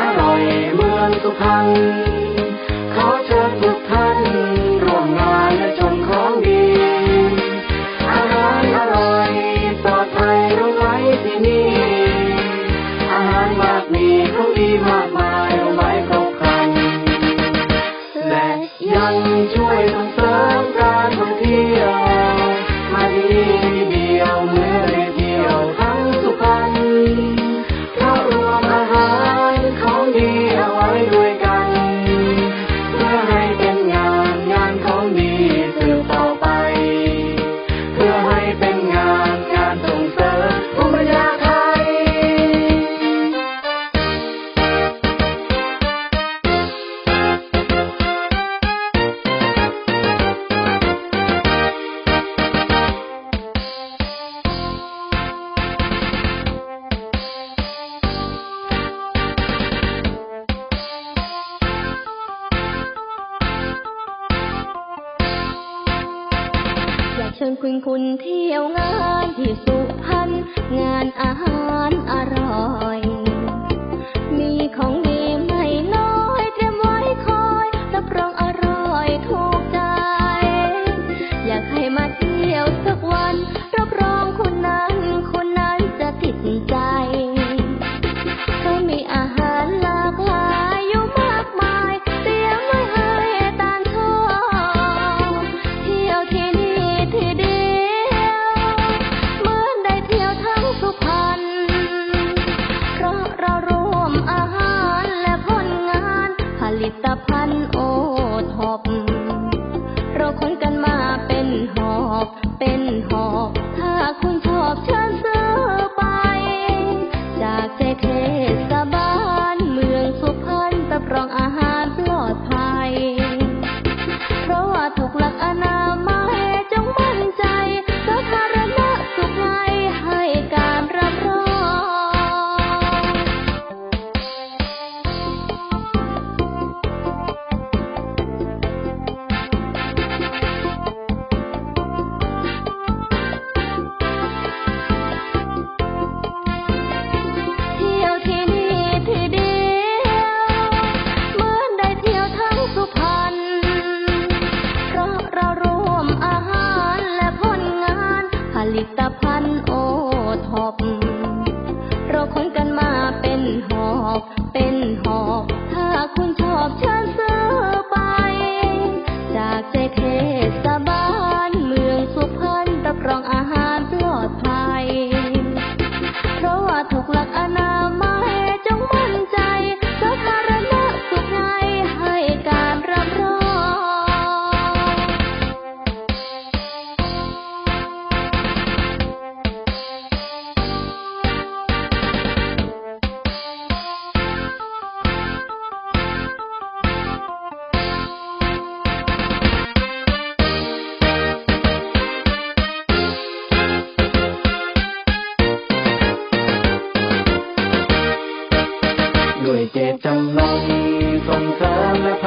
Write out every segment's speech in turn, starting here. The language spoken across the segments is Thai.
อร่อยเมืองสุพรรณ คุณเที่ยวงานที่สุพรรณงานอาหารอร่อย มีของ ทุกหลักอนา time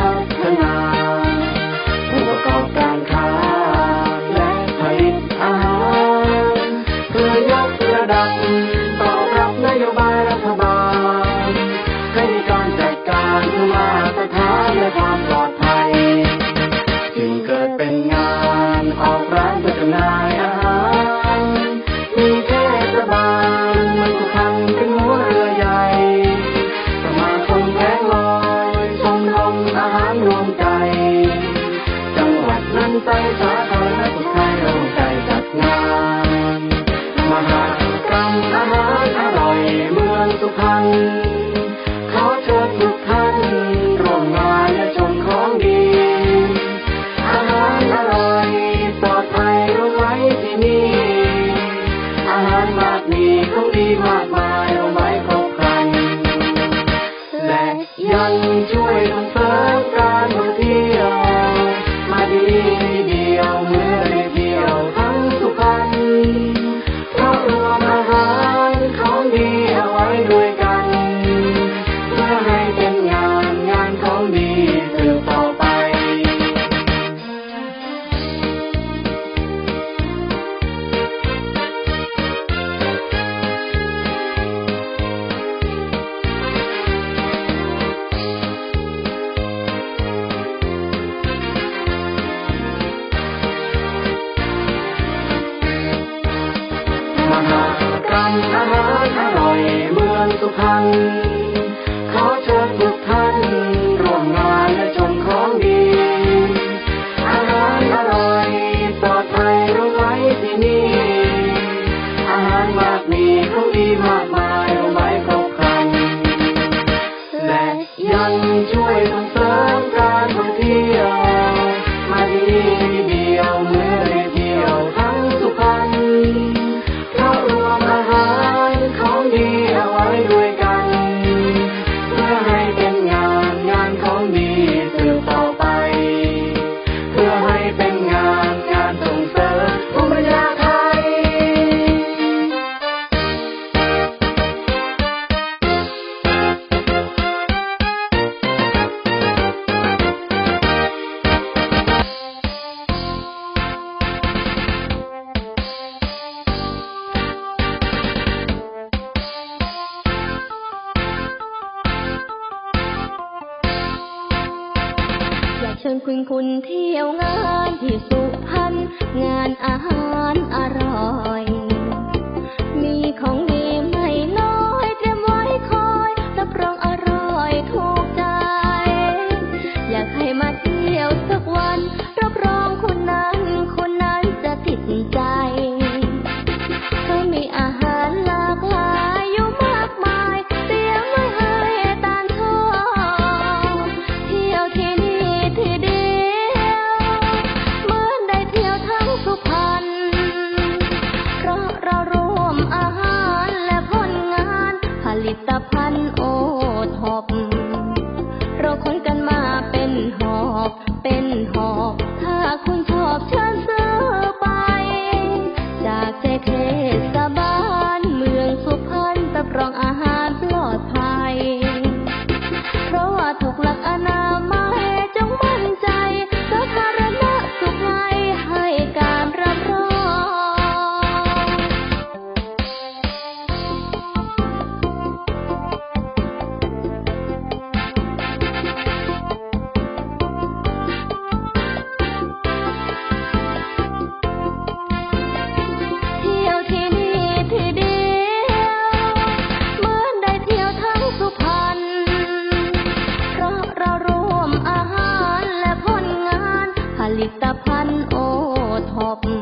อป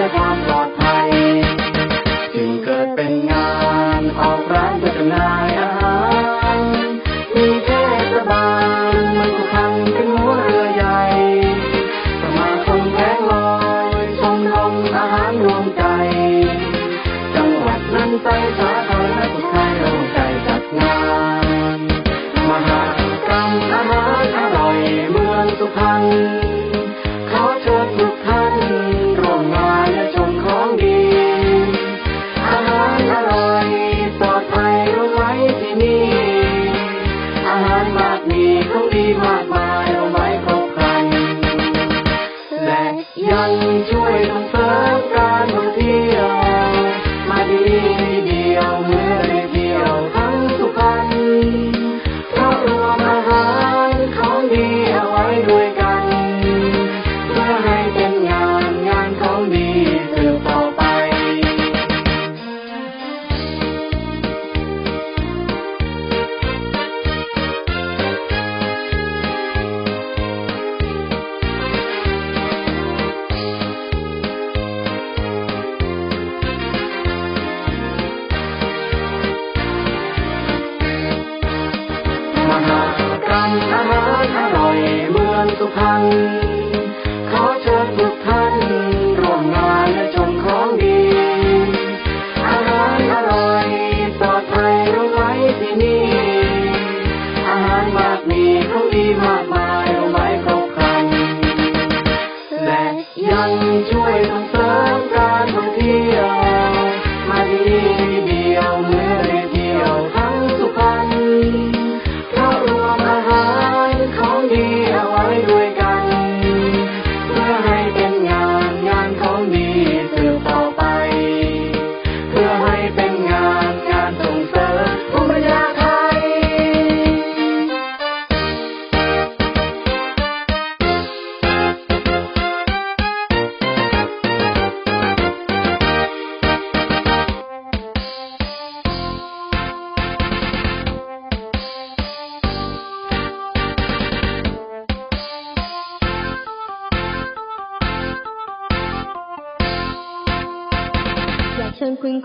ื่อความปลอดภัย จึงเกิดเป็นงานออกร้านเพื่อจำหน่าย ภัย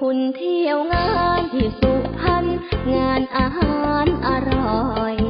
คุณเที่ยวงานที่สุพรรณงานอาหารอร่อย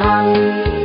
มือง